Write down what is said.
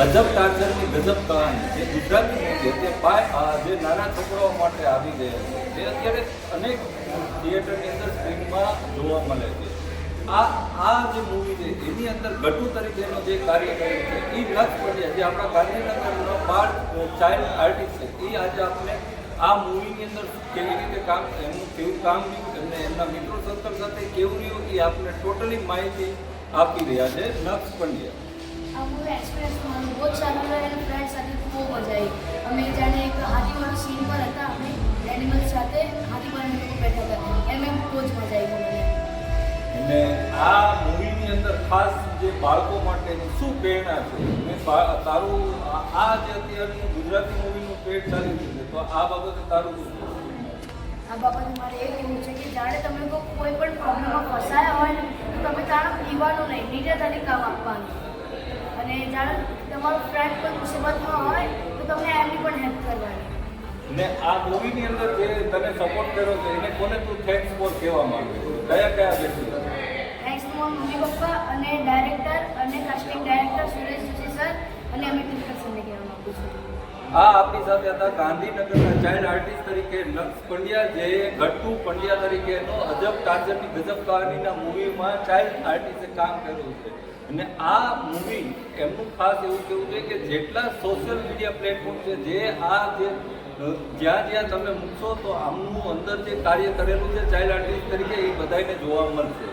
અજબ ટાચરની ગજબ કહાની જે ગુજરાતી મૂવી તે પાય જે નાના છોકરાઓ માટે આવી ગયા છે, તે અત્યારે અનેક થિયેટરની અંદર સ્ક્રીનમાં જોવા મળે છે. આ આ જે મૂવી છે, એની અંદર ગટુ તરીકેનો જે કાર્ય કર્યો છે એ નક્ષ પંડ્યા જે આપણા ગાંધીનગરનો પાર્ટ ચાઇલ્ડ આર્ટિસ્ટ છે એ આજે આપણે આ મૂવીની અંદર કેવી રીતે કામ એમનું કેવું કામ રહ્યું, એમને એમના મિત્રો સર્કલ સાથે કેવું રહ્યું એ આપણે ટોટલી માહિતી આપી રહ્યા છે નક્ષ પંડ્યા. અને આ મૂવીની અંદર ખાસ જે બાળકો માટેની શું પ્રેરણા છે? મેં તારું આ- જે અત્યારનું ગુજરાતી મૂવીનું પેટ ચાલી રહ્યું છે તો આ બાબતે તારું આ બાબતે મારે એ કહેવું છે કે જાણે તમે કોઈ પણ પ્રોબ્લેમમાં ફસાયા હોય ને તો તમે જાણો પીવાનું નહીં નિર્જતાને કામ આપવાનું. અને જાણે તમારો ફ્રેન્ડ કોઈ મુસીબતમાં હોય તો તમે એમની પણ હેલ્પ કરવાની. ને આ મૂવીની અંદર જે તને સપોર્ટ કર્યો છે એને કોને તું થેન્ક્સ ફોર કહેવા માંગે? કયા કયા વ્યક્તિ? થેન્ક્સ મમ્મી પપ્પા અને ડાયરેક્ટર અને casting director Suresh Joshi sir અને અમિત સરને કહેવા માંગુ છું. આ આપણી સાથે હતા ગાંધીનગરના ચાઇલ્ડ આર્ટિસ્ટ તરીકે લક્ષ પંડ્યા, જે ગટ્ટુ પંડ્યા તરીકેનો અજબ ટાર્ચરની ગજબ કહાનીના મૂવીમાં ચાઇલ્ડ આર્ટિસ્ટે કામ કર્યું છે. અને આ મૂવી એમનું ખાસ એવું કેવું છે કે જેટલા સોશિયલ મીડિયા પ્લેટફોર્મ છે, જે આ જે જ્યાં જ્યાં તમે મૂકશો તો આમનું અંદર જે કાર્ય કરેલું છે ચાઇલ્ડ આર્ટિસ્ટ તરીકે, એ બધાને જોવા મળશે.